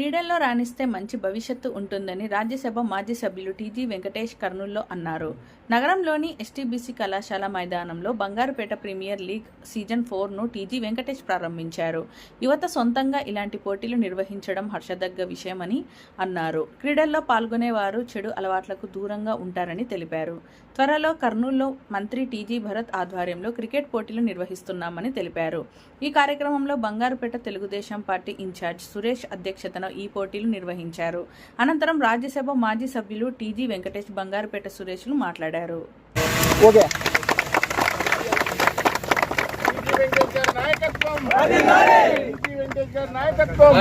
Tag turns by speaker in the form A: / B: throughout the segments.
A: క్రీడల్లో రాణిస్తే మంచి భవిష్యత్తు ఉంటుందని రాజ్యసభ మాజీ సభ్యులు టీజీ వెంకటేష్ కర్నూల్లో అన్నారు. నగరంలోని ఎస్టీబీసీ కళాశాల మైదానంలో బంగారుపేట ప్రీమియర్ లీగ్ సీజన్ ఫోర్ను టీజీ వెంకటేష్ ప్రారంభించారు. యువత సొంతంగా ఇలాంటి పోటీలు నిర్వహించడం హర్షదగ్గ విషయమని అన్నారు. క్రీడల్లో పాల్గొనేవారు చెడు అలవాట్లకు దూరంగా ఉంటారని తెలిపారు. త్వరలో కర్నూల్లో మంత్రి టీజీ భరత్ ఆధ్వర్యంలో క్రికెట్ పోటీలు నిర్వహిస్తున్నామని తెలిపారు. ఈ కార్యక్రమంలో బంగారుపేట తెలుగుదేశం పార్టీ ఇన్ఛార్జ్ సురేష్ అధ్యక్షతన ఈ పోటీలు నిర్వహించారు. అనంతరం రాజ్యసభ మాజీ సభ్యులు టీజీ వెంకటేష్ బంగారుపేట సురేష్లు మాట్లాడారు.
B: నాయకత్వం టి వెంకటేష్ గారి నాయకత్వం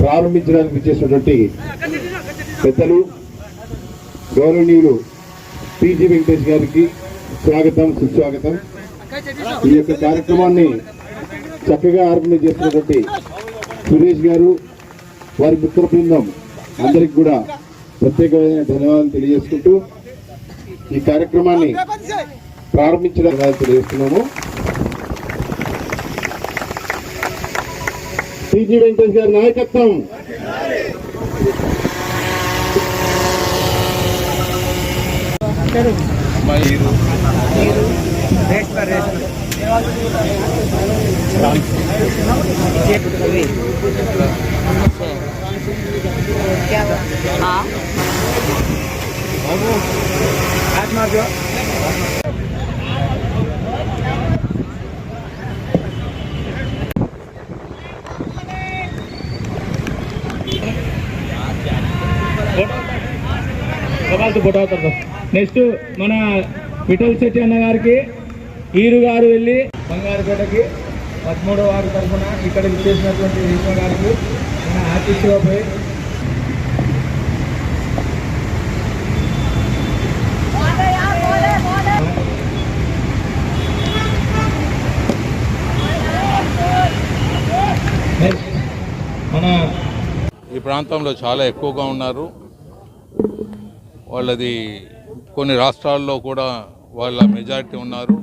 C: ప్రారంభించడానికి చేసినటువంటి పెద్దలు గౌరవనీయులు టీజీ వెంకటేష్ గారికి స్వాగతం సుస్వాగతం. ఈ యొక్క కార్యక్రమాన్ని చక్కగా ఆర్గనైజ్ చేసినటువంటి సురేష్ గారు వారి మిత్ర బృందం అందరికి కూడా ప్రత్యేకమైన ధన్యవాదాలు తెలియజేసుకుంటూ ఈ కార్యక్రమాన్ని ప్రారంభించడం తెలియజేస్తున్నాము. టీజీ వెంకటేష్ గారి నాయకత్వం.
D: కబాల్తో ఫోటో అవుతారు. నెక్స్ట్ మన విఠల్ శెట్టి అన్న గారికి ఈరు గారు వెళ్ళి బంగారుపేటకి పదమూడవ వారు తరఫున ఇక్కడ విచ్చేసినటువంటి విశ్వ గారికి మన ఆర్టీసీలో పోయి మన
E: ఈ ప్రాంతంలో చాలా ఎక్కువగా ఉన్నారు. వాళ్ళది కొన్ని రాష్ట్రాల్లో కూడా వాళ్ళ మెజారిటీ ఉన్నారు.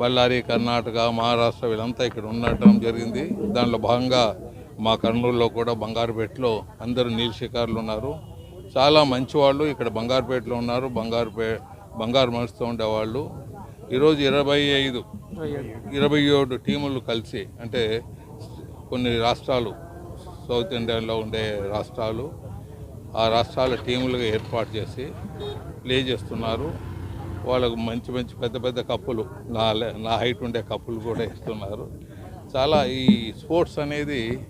E: బళ్ళారి కర్ణాటక మహారాష్ట్ర వీళ్ళంతా ఇక్కడ ఉండటం జరిగింది. దానిలో భాగంగా మా కర్నూలులో కూడా బంగారుపేటలో అందరూ నీళ్ళ షికారులు ఉన్నారు. చాలా మంచి వాళ్ళు ఇక్కడ బంగారుపేటలో ఉన్నారు. బంగారుపే బంగారు మనసుతో ఉండేవాళ్ళు. ఈరోజు ఇరవై ఐదు ఇరవై ఏడు టీములు కలిసి అంటే కొన్ని రాష్ట్రాలు సౌత్ ఇండియాలో ఉండే రాష్ట్రాలు ఆ రాష్ట్రాల టీములుగా ఏర్పాటు చేసి ప్లే చేస్తున్నారు. వాళ్ళకు మంచి మంచి పెద్ద పెద్ద కప్పులు నా నా హైట్ ఉండే కప్పులు కూడా ఇస్తున్నారు. చాలా ఈ స్పోర్ట్స్ అనేది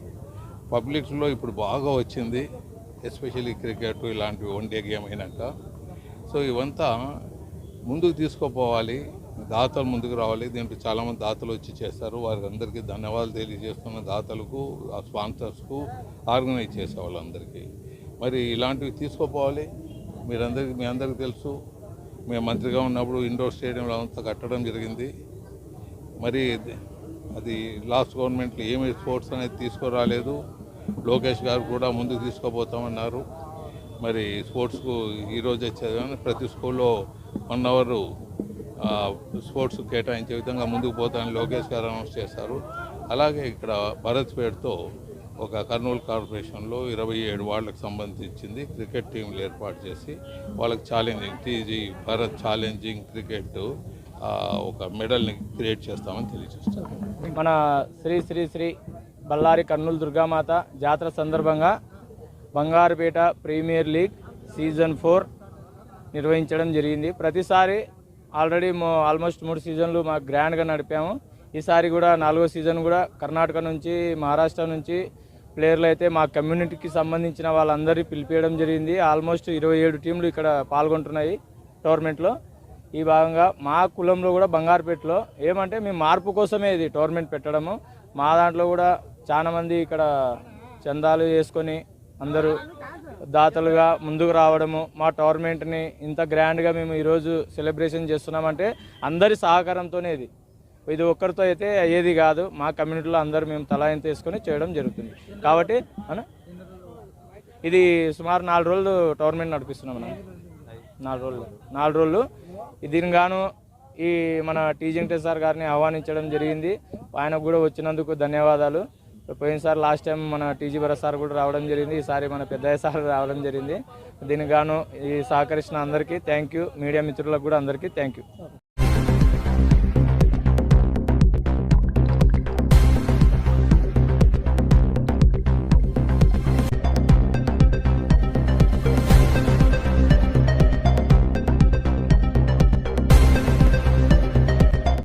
E: పబ్లిక్లో ఇప్పుడు బాగా వచ్చింది. ఎస్పెషల్లీ క్రికెట్ ఇలాంటివి వన్డే గేమ్ అయినాక. సో ఇవంతా ముందుకు తీసుకుపోవాలి. దాతలు ముందుకు రావాలి. దీంట్లో చాలామంది దాతలు వచ్చి చేస్తారు వారికి అందరికీ ధన్యవాదాలు తెలియజేస్తున్న దాతలకు ఆ స్పాన్సర్స్కు ఆర్గనైజ్ చేసే వాళ్ళందరికీ. మరి ఇలాంటివి తీసుకుపోవాలి. మీరందరికీ మీ అందరికీ తెలుసు. మేము మంత్రిగా ఉన్నప్పుడు ఇండోర్ స్టేడియంలో అంతా కట్టడం జరిగింది. మరి అది లాస్ట్ గవర్నమెంట్లో ఏమి స్పోర్ట్స్ అనేది తీసుకురాలేదు. లోకేష్ గారు కూడా ముందుకు తీసుకుపోతామన్నారు. మరి స్పోర్ట్స్కు ఈరోజు వచ్చేది ప్రతి స్కూల్లో వన్ అవర్ స్పోర్ట్స్ కేటాయించే విధంగా ముందుకు పోతామని లోకేష్ గారు అనౌన్స్ చేశారు. అలాగే ఇక్కడ భరత్ పేరుతో ఒక కర్నూలు కార్పొరేషన్లో ఇరవై ఏడు వాళ్ళకి సంబంధించింది క్రికెట్ టీంలు ఏర్పాటు చేసి వాళ్ళకి challenging TG Bharat challenging cricket ఒక మెడల్ని క్రియేట్ చేస్తామని తెలియజేస్తాను
D: మన శ్రీ శ్రీ శ్రీ బళ్ళారి కర్నూలు దుర్గామాత జాతర సందర్భంగా Bangarupeta premier league season four నిర్వహించడం జరిగింది. ప్రతిసారి ఆల్రెడీ ఆల్మోస్ట్ మూడు సీజన్లు మాకు గ్రాండ్గా నడిపాము. ఈసారి కూడా నాలుగో సీజన్ కూడా కర్ణాటక నుంచి మహారాష్ట్ర నుంచి ప్లేయర్లు అయితే మా కమ్యూనిటీకి సంబంధించిన వాళ్ళందరినీ పిలిపించడం జరిగింది. ఆల్మోస్ట్ ఇరవై ఏడు టీంలు ఇక్కడ పాల్గొంటున్నాయి టోర్నమెంట్లో. ఈ భాగంగా మా కులంలో కూడా బంగారుపేటలో ఏమంటే మేము మార్పు కోసమే ఇది టోర్నమెంట్ పెట్టడము. మా దాంట్లో కూడా చాలామంది ఇక్కడ చందాలు వేసుకొని అందరూ దాతలుగా ముందుకు రావడము. మా టోర్నమెంట్ని ఇంత గ్రాండ్గా మేము ఈరోజు సెలబ్రేషన్ చేస్తున్నామంటే అందరి సహకారంతోనే ఇది. ఇది ఒక్కరితో అయితే అయ్యేది కాదు. మా కమ్యూనిటీలో అందరూ మేము తలా తీసుకొని వేసుకొని చేయడం జరుగుతుంది. కాబట్టి ఇది సుమారు నాలుగు రోజులు టోర్నమెంట్ నడిపిస్తున్నాం మనం నాలుగు రోజులు. నాలుగు రోజులు. దీనికి గాను ఈ మన టీజింగ్ సార్ గారిని ఆహ్వానించడం జరిగింది. ఆయనకు కూడా వచ్చినందుకు ధన్యవాదాలు. పోయినసారి లాస్ట్ టైం మన టీజీ భరత్ సార్ కూడా రావడం జరిగింది. ఈసారి మన పెద్దయ్య సార్ రావడం జరిగింది. దీనికి గాను ఈ సహకరించిన అందరికీ థ్యాంక్ యూ. మీడియా మిత్రులకు కూడా అందరికీ థ్యాంక్ యూ.